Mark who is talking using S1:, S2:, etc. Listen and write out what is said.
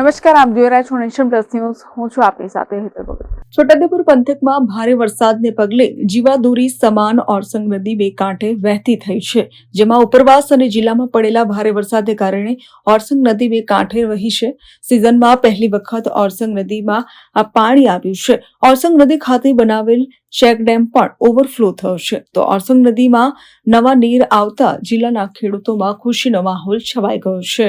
S1: નમસ્કાર, આપ જોઈ રહ્યા છો નેશન પ્લસ ન્યૂઝ. હું છું આપની સાથે હેતલ ભગત.
S2: છોટાઉદેપુર પંથકમાં ભારે વરસાદને પગલે જીવાદોરી, સમાન ઓરસંગ નદી બે કાંઠે વહેતી થઈ છે, જેમાં ઉપરવાસ અને જિલ્લામાં પડેલા ભારે વરસાદને કારણે ઓરસંગ નદી બે કાંઠે વહી છે. સિઝનમાં પહેલી વખત ઓરસંગ નદીમાં આ પાણી આવ્યું છે. ઓરસંગ નદી ખાતે બનાવેલ ચેક ડેમ પણ ઓવરફ્લો થયો છે. તો ઓરસંગ નદીમાં નવા નીર આવતા જિલ્લાના ખેડૂતોમાં ખુશીનો માહોલ છવાઈ ગયો છે.